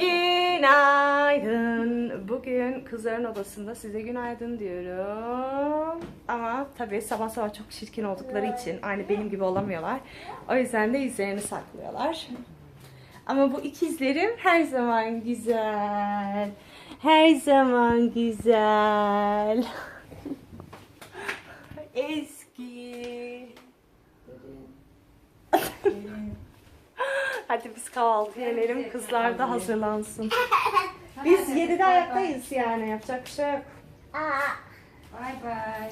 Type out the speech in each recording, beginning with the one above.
Günaydın. Bugün kızların odasında size günaydın diyorum. Ama tabii sabah sabah çok çirkin oldukları için aynı benim gibi olamıyorlar. O yüzden de yüzlerini saklıyorlar. Ama bu ikizlerim her zaman güzel. Her zaman güzel. Eski. Hadi biz kahvaltı yiyelim. Kızlar da hazırlansın. Biz 7'de ayaktayız yani. Yapacak bir şey yok. Bay bay.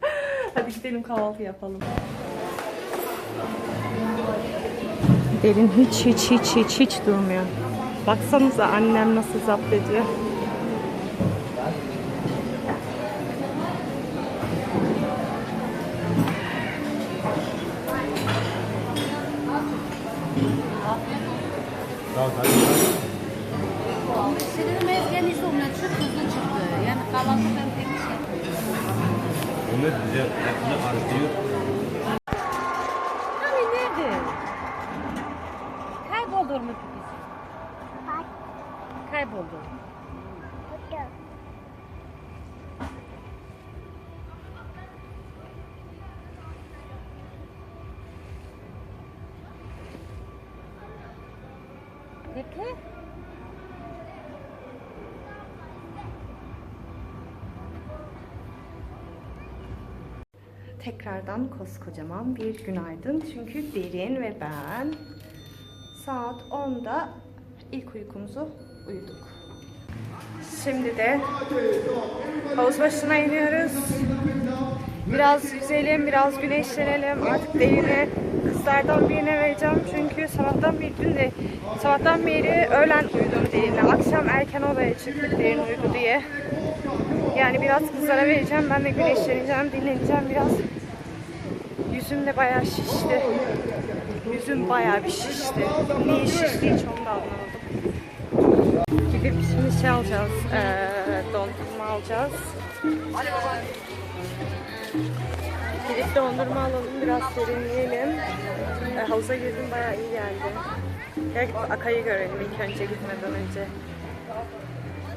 Hadi gidelim kahvaltı yapalım. Derin hiç hiç hiç hiç hiç durmuyor. Baksanıza annem nasıl zapt ediyor. Senin mezgeni sonra çok hızlı çıktı. Yani kahvaltıdan pek bir şey yapmıyor. Onu bize hepsini artıyor. Hani nerede? Kayboldu mu biz? Kayboldu. Bekle. Tekrardan koskocaman bir günaydın. Çünkü Derin ve ben saat 10'da ilk uykumuzu uyuduk. Şimdi de havuz başına iniyoruz. Biraz yüzelim, biraz güneşlenelim. Artık Derin'i kızlardan birine vereceğim. Çünkü sabahtan bir dün de sabahtan beri öğlen uyudum Derin'le. Akşam erken odaya çıktık Derin uyudu diye. Yani biraz kızlara vereceğim. Ben de güneşleneceğim, dinleneceğim biraz. Yüzüm de bayağı şişti. Yüzüm bayağı bir şişti. Niye şişti hiç onu da anlamadım. Gidip şimdi şey alacağız. Eee dondurma alacağız. Gidip dondurma alalım, biraz serinleyelim. E, havuza girdim bayağı iyi geldi. Gel gidip Akay'ı görelim ilk önce gitmeden önce.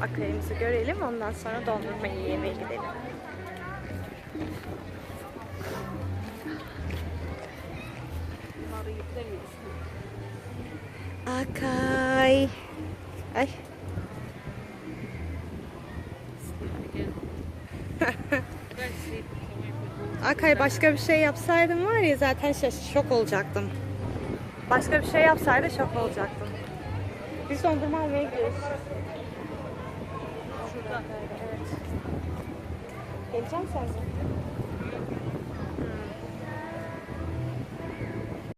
Akay'ımızı görelim ondan sonra dondurmayı yemeye gidelim. Akay. Ay. Akay başka bir şey yapsaydım var ya zaten şok olacaktım. Başka bir şey yapsaydı şok olacaktım. Biz dondurma almaya gidiyoruz. Şurada. Evet. Geleceğim sen de.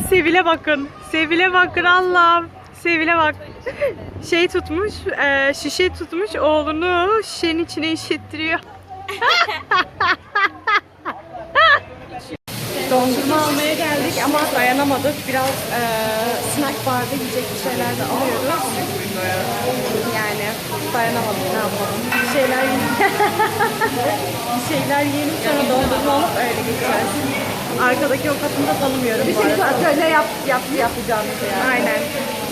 Sevil'e bakın. Sevil'e bakın Allah'ım. Sevil'e bak. Şey tutmuş, e, şişe tutmuş oğlunu şişenin içine işittiriyor. Dondurma almaya geldik ama dayanamadık. Biraz e, snack barda yiyecek bir şeyler de alıyoruz. Yani dayanamadık ne yapalım. Bir şeyler yiyelim. bir şeyler yiyelim sonra dondurma alıp öyle gideceğiz. Arkadaki o kadını da tanımıyorum bu arada. Atölye yap, yap, yapacağımız yani. Aynen.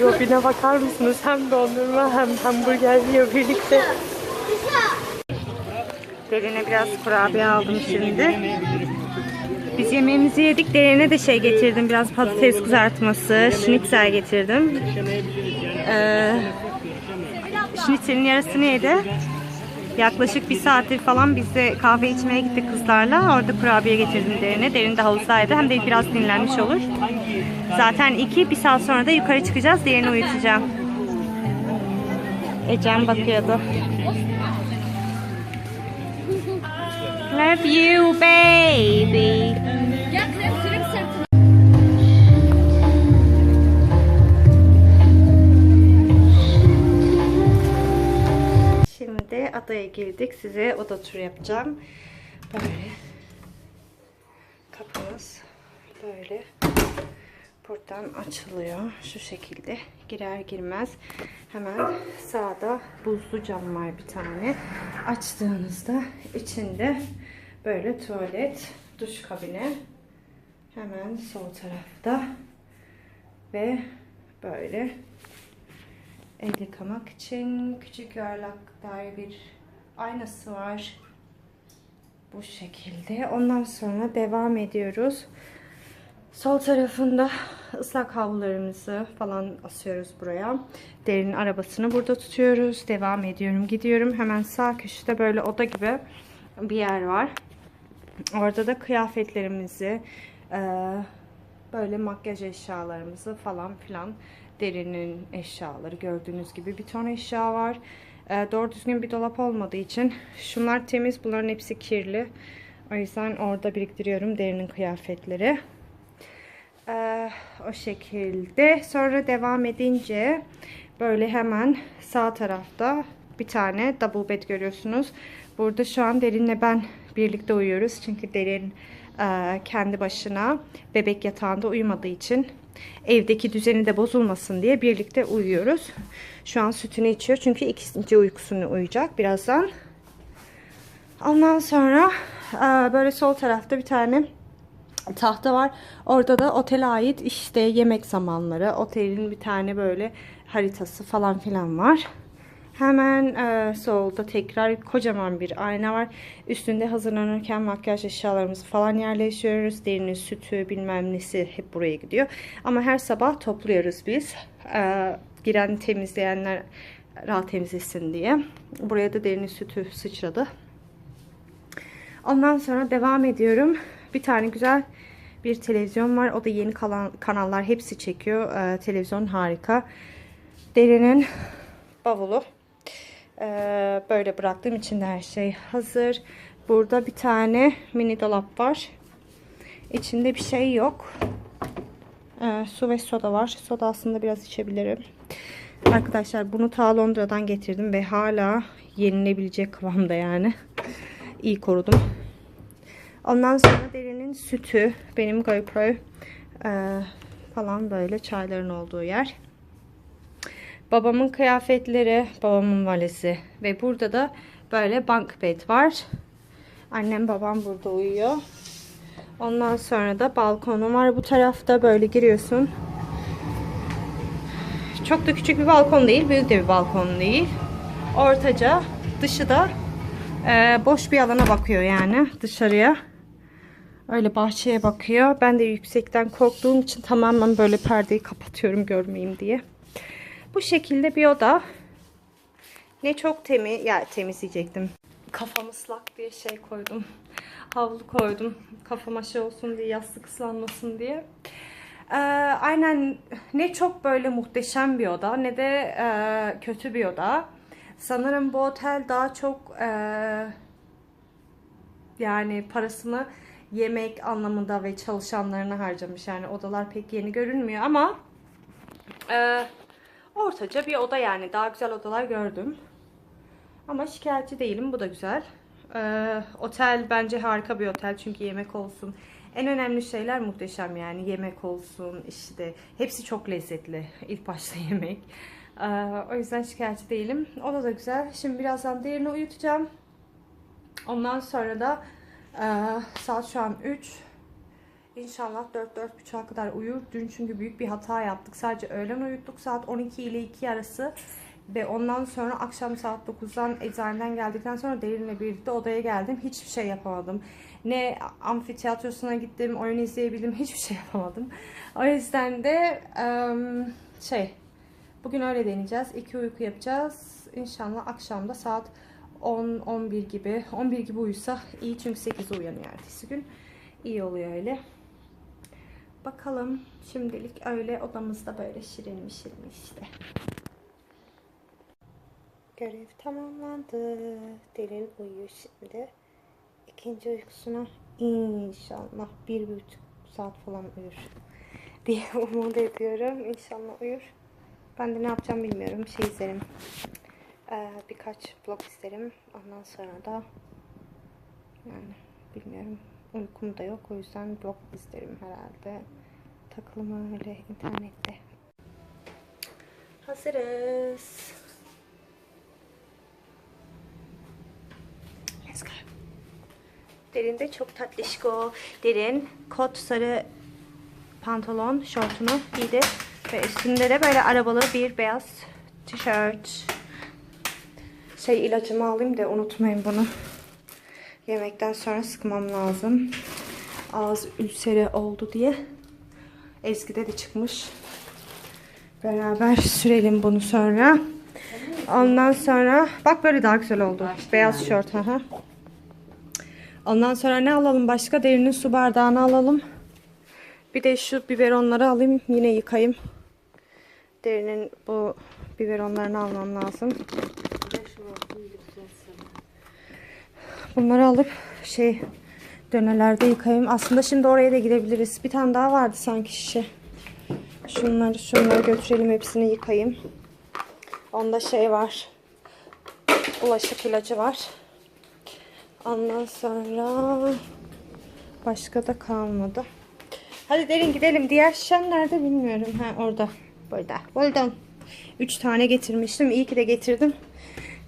Robin'e bakar mısınız? Hem dondurma hem hamburger yiyor birlikte. Derine biraz kurabiye aldım şimdi. Biz yemeğimizi yedik. Derine de şey getirdim. Biraz patates kızartması, schnitzel getirdim. Ee, schnitzelin yarısını yedi. Yaklaşık bir saattir falan biz de kahve içmeye gittik kızlarla. Orada kurabiye getirdim derine. Derin de havuzdaydı. Hem de biraz dinlenmiş olur. Zaten iki, bir saat sonra da yukarı çıkacağız. Derini uyutacağım. Ecem bakıyordu. Love you baby. Şimdi adaya girdik. Size oda turu yapacağım. Böyle. Kapımız böyle. buradan açılıyor. Şu şekilde girer girmez hemen sağda buzlu cam var bir tane. Açtığınızda içinde böyle tuvalet, duş kabini hemen sol tarafta ve böyle el yıkamak için küçük yuvarlak daire bir aynası var. Bu şekilde. Ondan sonra devam ediyoruz. Sol tarafında ıslak havlularımızı falan asıyoruz buraya. Derin arabasını burada tutuyoruz. Devam ediyorum, gidiyorum. Hemen sağ köşede böyle oda gibi bir yer var. Orada da kıyafetlerimizi, böyle makyaj eşyalarımızı falan filan derinin eşyaları gördüğünüz gibi bir ton eşya var. Eee, doğru düzgün bir dolap olmadığı için şunlar temiz, bunların hepsi kirli. O yüzden orada biriktiriyorum derinin kıyafetleri. Ee, o şekilde. Sonra devam edince böyle hemen sağ tarafta bir tane double bed görüyorsunuz. Burada şu an Derin'le ben birlikte uyuyoruz. Çünkü Derin e, kendi başına bebek yatağında uyumadığı için evdeki düzeni de bozulmasın diye birlikte uyuyoruz. Şu an sütünü içiyor. Çünkü ikinci uykusunu uyuyacak birazdan. Ondan sonra e, böyle sol tarafta bir tane tahta var. Orada da otele ait işte yemek zamanları, otelin bir tane böyle haritası falan filan var. Hemen e, solda tekrar kocaman bir ayna var. Üstünde hazırlanırken makyaj eşyalarımızı falan yerleştiriyoruz. Derinin sütü bilmem nesi hep buraya gidiyor. Ama her sabah topluyoruz biz. E, giren temizleyenler rahat temizlesin diye. Buraya da derinin sütü sıçradı. Ondan sonra devam ediyorum. Bir tane güzel bir televizyon var. O da yeni kalan kanallar hepsi çekiyor. Ee, televizyon harika. Derinin bavulu. Ee, böyle bıraktığım için her şey hazır. Burada bir tane mini dolap var. İçinde bir şey yok. Ee, su ve soda var. Soda aslında biraz içebilirim. Arkadaşlar bunu ta Londra'dan getirdim ve hala yenilebilecek kıvamda yani. İyi korudum. Ondan sonra derinin sütü, benim GoPro e, falan böyle çayların olduğu yer. Babamın kıyafetleri, babamın valisi ve burada da böyle bunk bed var. Annem babam burada uyuyor. Ondan sonra da balkonu var bu tarafta böyle giriyorsun. Çok da küçük bir balkon değil, büyük de bir balkon değil. Ortaca, dışı da e, boş bir alana bakıyor yani dışarıya. Öyle bahçeye bakıyor. Ben de yüksekten korktuğum için tamamen böyle perdeyi kapatıyorum görmeyeyim diye. Bu şekilde bir oda. Ne çok temiz, ya temizleyecektim. Kafam ıslak diye şey koydum. Havlu koydum. Kafama şey olsun diye, yastık ıslanmasın diye. Ee, aynen ne çok böyle muhteşem bir oda ne de e, kötü bir oda. Sanırım bu otel daha çok e, yani parasını yemek anlamında ve çalışanlarına harcamış. Yani odalar pek yeni görünmüyor ama e, ortaca bir oda yani. Daha güzel odalar gördüm. Ama şikayetçi değilim. Bu da güzel. E, otel bence harika bir otel. Çünkü yemek olsun. En önemli şeyler muhteşem yani. Yemek olsun işte. Hepsi çok lezzetli. İlk başta yemek. E, o yüzden şikayetçi değilim. Oda da güzel. Şimdi birazdan diğerini uyutacağım. Ondan sonra da ee, saat şu an 3. İnşallah 4-4.30'a kadar uyur. Dün çünkü büyük bir hata yaptık. Sadece öğlen uyuttuk. Saat 12 ile 2 arası. Ve ondan sonra akşam saat 9'dan eczaneden geldikten sonra Derin'le birlikte odaya geldim. Hiçbir şey yapamadım. Ne amfiteyatrosuna gittim, oyun izleyebildim. Hiçbir şey yapamadım. O yüzden de şey bugün öyle deneyeceğiz. İki uyku yapacağız. İnşallah akşamda saat 10-11 gibi. 11 gibi uyusa iyi çünkü 8'de uyanıyor ertesi gün. İyi oluyor öyle. Bakalım. Şimdilik öyle odamızda böyle şirin şirin işte. Görev tamamlandı. Derin uyuyor şimdi. İkinci uykusuna inşallah bir buçuk saat falan uyur diye umut ediyorum. İnşallah uyur. Ben de ne yapacağım bilmiyorum. Şey izlerim. Ee, birkaç vlog isterim. Ondan sonra da yani bilmiyorum. Uykum da yok. O yüzden vlog isterim herhalde. takılma öyle internette. Hazırız. Let's go. Derin de çok tatlışko. Derin kot sarı pantolon, şortunu giydi. Ve üstünde de böyle arabalı bir beyaz tişört. Şey ilacımı alayım da unutmayın bunu. Yemekten sonra sıkmam lazım. Ağız ülseri oldu diye. Ezgi'de de çıkmış. Beraber sürelim bunu sonra. Ondan sonra bak böyle daha güzel oldu. Beyaz şort. Hı Ondan sonra ne alalım başka? Derinin su bardağını alalım. Bir de şu biberonları alayım. Yine yıkayayım. Derinin bu biberonlarını almam lazım. Bunları alıp şey dönelerde yıkayayım. Aslında şimdi oraya da gidebiliriz. Bir tane daha vardı sanki şişe. Şunları şunları götürelim hepsini yıkayayım. Onda şey var. Bulaşık ilacı var. Ondan sonra başka da kalmadı. Hadi derin gidelim. Diğer şişem nerede bilmiyorum. Ha orada. Burada. Buldum. Üç tane getirmiştim. İyi ki de getirdim.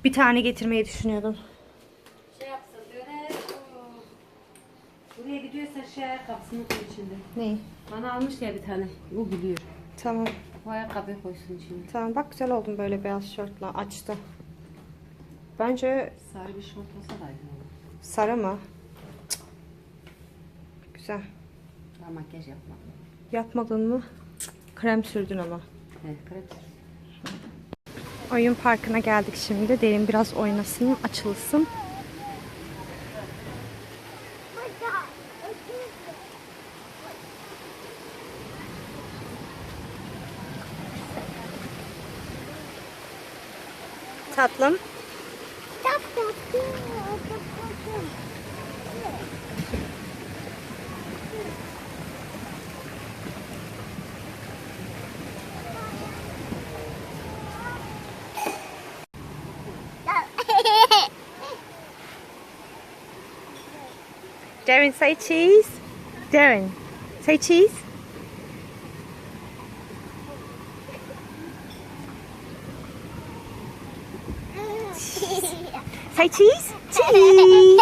Bir tane getirmeyi düşünüyordum. Şey yapsın böyle. Buraya gidiyorsa şey ayakkabısını koy içinde. Neyi? Bana almış ya bir tane. O biliyor. Tamam. O ayakkabıyı koysun içinde. Tamam bak güzel oldum böyle beyaz şortla. Açtı. Bence Sarı bir şort olsa da aydın olur. sarı mı? Cık. Güzel. Daha makyaj yapma. Yapmadın mı? Cık. Krem sürdün ama. Evet, krem. Oyun parkına geldik şimdi. Derin biraz oynasın, açılsın. Tatlım. Darren, say cheese. Darren, say cheese. Say cheese. Cheese.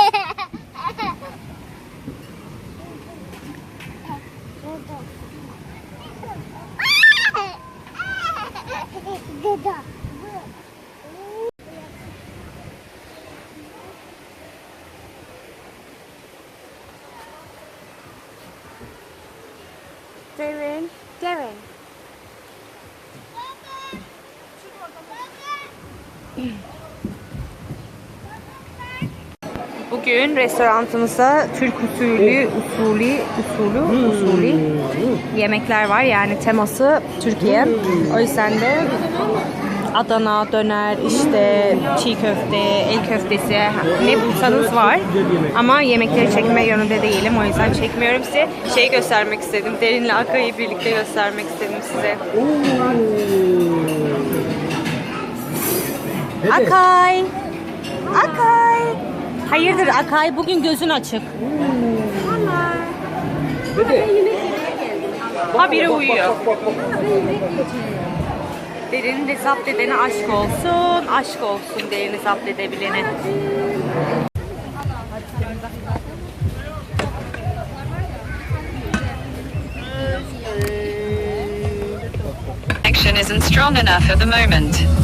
Darren, Darren. Bugün restoranımızda Türk usulü, usulü, usulü, usulü yemekler var. Yani teması Türkiye. O yüzden de Adana, döner, işte çiğ köfte, el köftesi ne bulsanız var. Ama yemekleri çekme yönünde değilim. O yüzden çekmiyorum size. Şeyi göstermek istedim. Derin'le Akay'ı birlikte göstermek istedim size. Akay! Akay! Hayırdır Akay? Bugün gözün açık. Habire uyuyor. Derini zapt edene aşk olsun, aşk olsun derini zapt edebilene. connection isn't strong enough at the moment.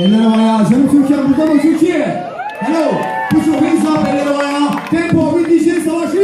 Eller havaya. Canım Türkiye burada mı Türkiye? Hello. Put your hands up. Eller havaya. Tempo, DJ savaşı